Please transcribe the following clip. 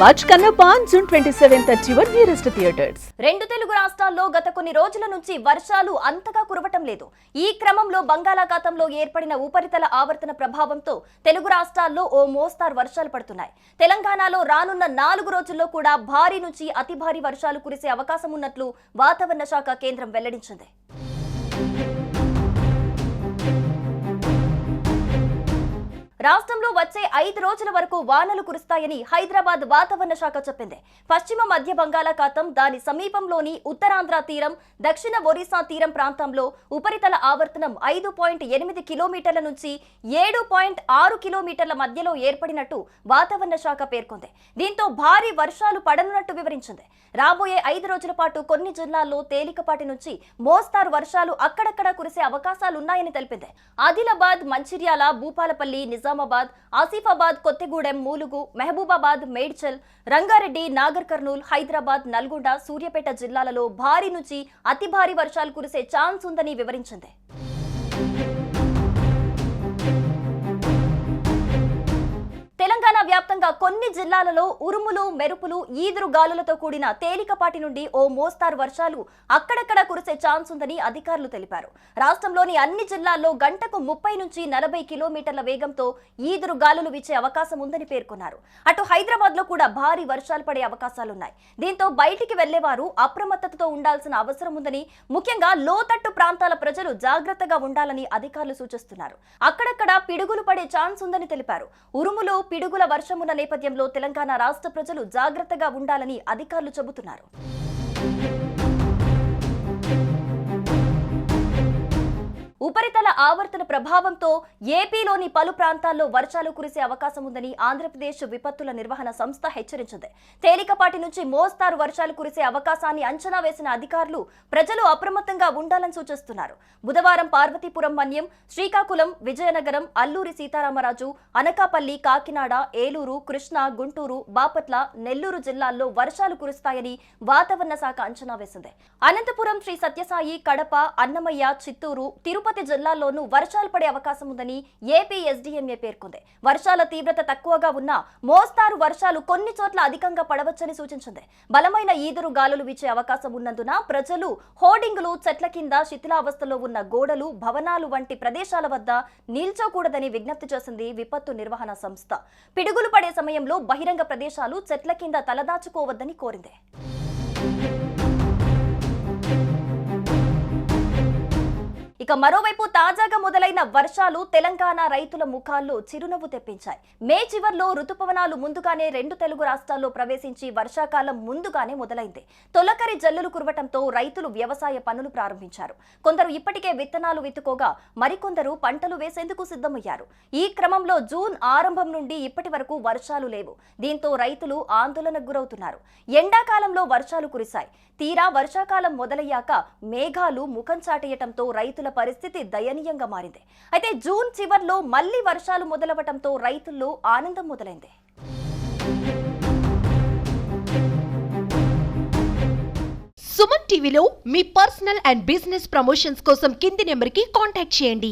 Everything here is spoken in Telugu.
Watch Kannappa on June 27th at your nearest theatres. రెండు తెలుగు రాష్ట్రాల్లో గత కొన్ని రోజుల నుంచి వర్షాలు అంతగా కురవటం లేదు. ఈ క్రమంలో బంగాళాఖాతంలో ఏర్పడిన ఉపరితల ఆవర్తన ప్రభావంతో తెలుగు రాష్ట్రాల్లో ఓ మోస్తారు వర్షాలు పడుతున్నాయి. తెలంగాణలో రానున్న నాలుగు రోజుల్లో కూడా భారీ నుంచి అతి భారీ వర్షాలు కురిసే అవకాశం ఉన్నట్లు వాతావరణ శాఖ కేంద్రం వెల్లడించింది. రాష్ట్రంలో వచ్చే ఐదు రోజుల వరకు వానలు కురుస్తాయని హైదరాబాద్ వాతావరణ శాఖ చెప్పింది. పశ్చిమ మధ్య బంగాళాఖాతం దాని సమీపంలోని ఉత్తరాంధ్ర తీరం దక్షిణ ఒరిస్సా తీరం ప్రాంతంలో ఉపరితల ఆవర్తనం ఐదు పాయింట్ ఎనిమిది కిలోమీటర్ల నుంచి ఏడు పాయింట్ ఆరు కిలోమీటర్ల మధ్యలో ఏర్పడినట్టు వాతావరణ శాఖ పేర్కొంది. దీంతో భారీ వర్షాలు పడనున్నట్టు వివరించింది. రాబోయే ఐదు రోజుల పాటు కొన్ని జిల్లాల్లో తేలికపాటి నుంచి మోస్తారు వర్షాలు అక్కడక్కడ కురిసే అవకాశాలున్నాయని తెలిపింది. ఆదిలాబాద్ మంచిర్యాల భూపాలపల్లి నిజామాబాద్ ఆసిఫాబాద్ కొత్తగూడెం మూలుగు మహబూబాబాద్ మేడ్చల్ రంగారెడ్డి నాగర్ కర్నూల్ హైదరాబాద్ నల్గొండ సూర్యాపేట జిల్లాలలో భారీ నుంచి అతి భారీ వర్షాలు కురిసే ఛాన్స్ ఉందని వివరించింది. కొన్ని జిల్లాలలో ఉరుములు మెరుపులు ఈదురు గాలులతో కూడిన తేలికపాటి నుండి ఓ మోస్తారు వర్షాలు అక్కడక్కడ కురిసే ఛాన్స్ ఉందని అధికారులు తెలిపారు. రాష్ట్రంలోని అన్ని జిల్లాల్లో గంటకు ముప్పై నుంచి నలభై కిలోమీటర్ల వేగంతో ఈదురు గాలులు వీచే అవకాశం ఉందని పేర్కొన్నారు. అటు హైదరాబాద్లో కూడా భారీ వర్షాలు పడే అవకాశాలున్నాయి. దీంతో బయటికి వెళ్ళేవారు అప్రమత్తతతో ఉండాల్సిన అవసరం ఉందని ముఖ్యంగా లోతట్టు ప్రాంతాల ప్రజలు జాగ్రత్తగా ఉండాలని అధికారులు సూచిస్తున్నారు. అక్కడక్కడ పిడుగులు పడే ఛాన్స్ ఉందని తెలిపారు. ఉరుములు పిడుగుల వర్షమున్న నేపథ్యంలో తెలంగాణ రాష్ట్ర ప్రజలు జాగ్రత్తగా ఉండాలని అధికారులు చెబుతున్నారు. ఉపరితల ఆవర్తన ప్రభావంతో ఏపీలోని పలు ప్రాంతాల్లో వర్షాలు కురిసే అవకాశం ఉందని ఆంధ్రప్రదేశ్ విపత్తుల నిర్వహణ సంస్థ హెచ్చరించింది. తేలికపాటి నుంచి మోస్తారు వర్షాలు కురిసే అవకాశాన్ని అంచనా వేసిన అధికారులు ప్రజలు అప్రమత్తంగా ఉండాలని సూచిస్తున్నారు. బుధవారం పార్వతీపురం మన్యం శ్రీకాకుళం విజయనగరం అల్లూరి సీతారామరాజు అనకాపల్లి కాకినాడ ఏలూరు కృష్ణా గుంటూరు బాపట్ల నెల్లూరు జిల్లాల్లో వర్షాలు కురుస్తాయని వాతావరణ శాఖ అంచనా వేసింది. అనంతపురం శ్రీ సత్యసాయి కడప అన్నమయ్య చిత్తూరు తిరుపతి జిల్లాల్లోనూ వర్షాలు పడే అవకాశం ఉందని ఏపీ ఎస్డీఎంఏ పేర్కొంది. వర్షాల తీవ్రత తక్కువగా ఉన్నా మోస్తారు వర్షాలు కొన్ని చోట్ల అధికంగా పడవచ్చని సూచించింది. బలమైన ఈదురు గాలులు వీచే అవకాశం ఉన్నందున ప్రజలు హోర్డింగులు చెట్ల కింద శిథిలావస్థలో ఉన్న గోడలు భవనాలు వంటి ప్రదేశాల వద్ద నిల్చోకూడదని విజ్ఞప్తి చేసింది విపత్తు నిర్వహణ సంస్థ. పిడుగులు పడే సమయంలో బహిరంగ ప్రదేశాలు చెట్ల కింద తలదాచుకోవద్దని కోరింది. ఇక మరోవైపు తాజాగా మొదలైన వర్షాలు తెలంగాణ రైతుల ముఖాల్లో చిరునవ్వు తెప్పించాయి. మే చివర్లో రుతుపవనాలు ముందుగానే రెండు తెలుగు రాష్ట్రాల్లో ప్రవేశించి వర్షాకాలం ముందుగానే మొదలైంది. తొలకరి జల్లులు కురవటంతో రైతులు వ్యవసాయ పనులు ప్రారంభించారు. కొందరు ఇప్పటికే విత్తనాలు విత్తుకోగా మరికొందరు పంటలు వేసేందుకు సిద్ధమయ్యారు. ఈ క్రమంలో జూన్ ఆరంభం నుండి ఇప్పటి వరకు వర్షాలు లేవు. దీంతో రైతులు ఆందోళనకు గురవుతున్నారు. ఎండాకాలంలో వర్షాలు కురిశాయి. తీరా వర్షాకాలం మొదలయ్యాక మేఘాలు ముఖం చాటేయటంతో రైతుల పరిస్థితి దయనీయంగా మారింది. అయితే జూన్ చివర్లో మళ్ళీ వర్షాలు మొదలవటంతో రైతుల్లో ఆనందం మొదలైంది. సుమన్ టీవీలో మీ పర్సనల్ అండ్ బిజినెస్ ప్రమోషన్స్ కోసం కింది నెంబర్కి కాంటాక్ట్ చేయండి.